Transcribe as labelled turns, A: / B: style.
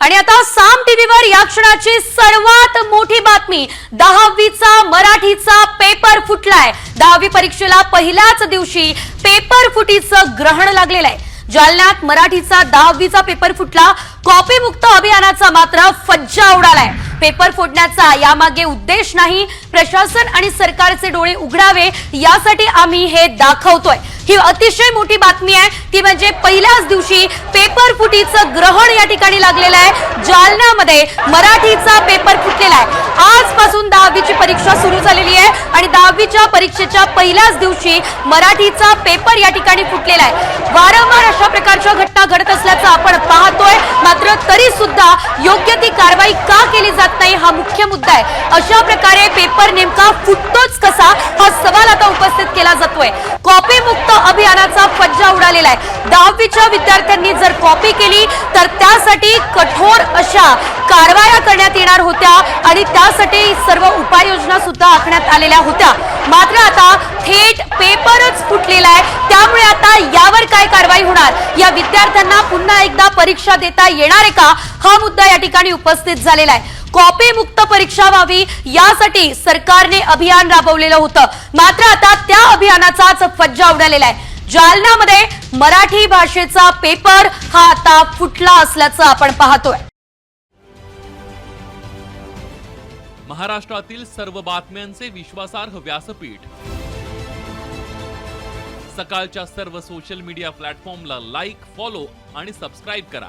A: आणि आता साम टीव्हीवर या क्षणाची सर्वात मोठी बातमी. दहावीचा मराठीचा पेपर फुटलाय. दहावी परीक्षेला पहिल्याच दिवशी पेपर फुटीचं ग्रहण लागलेलं आहे जालन्यात मराठीचा दहावीचा पेपर फुटला. कॉपी मुक्त अभियानाचा मात्र फज्जा उडालाय. पेपर फोडण्याचा यामागे उद्देश नाही. प्रशासन आणि सरकारचे डोळे उघडावे यासाठी आम्ही हे दाखवतोय. ही अतिशय मोठी बातमी आहे. ती म्हणजे पहिल्याच दिवशी पेपर फुटीचं ग्रहण या ठिकाणी लागलेलं आहे. जालन्यामध्ये मराठीचा पेपर फुटलेला आहे. आजपासून दहावीची परीक्षा सुरू झालेली आहे आणि दहावीच्या परीक्षेच्या पहिल्याच दिवशी मराठीचा पेपर या ठिकाणी फुटलेला आहे. वारंवार अशा प्रकारच्या घटना घडत असल्याचं आपण पाहतोय. मात्र तरी सुद्धा योग्य ती कारवाई का केली जात नाही हा मुख्य मुद्दा आहे. अशा प्रकारे पेपर नेमका फुटतोच कसा? हा सवाल आता केला जातोय. कॉपी मुक्त अभियानाचा फज्जा उडालेला आहे. दहावीच्या विद्यार्थ्यांनी जर कॉपी केली तर त्यासाठी कठोर अशा कारवाया करण्यात येणार होत्या आणि त्यासाठी सर्व उपाययोजना सुद्धा आखण्यात आलेल्या होत्या. मात्र आता थेट पेपरच फुटलेला आहे. त्यामुळे आता यावर काय कारवाई होणार? या विद्यार्थ्यांना पुन्हा एकदा परीक्षा देता येणार आहे का? हा मुद्दा या ठिकाणी उपस्थित झालेला आहे. कॉपी मुक्त परीक्षा व्हावी यासाठी सरकारने अभियान राबवलेलं होतं. मात्र आता त्या अभियानाचाच फज्जा उडालेला आहे. जालनामध्ये मराठी भाषेचा पेपर हा आता फुटला असल्याचं आपण पाहतोय.
B: महाराष्ट्रातील सर्व बातम्यांचे विश्वासार्ह व्यासपीठ. सकाळच्या सर्व सोशल मीडिया प्लॅटफॉर्मला लाईक फॉलो आणि सबस्क्राईब करा.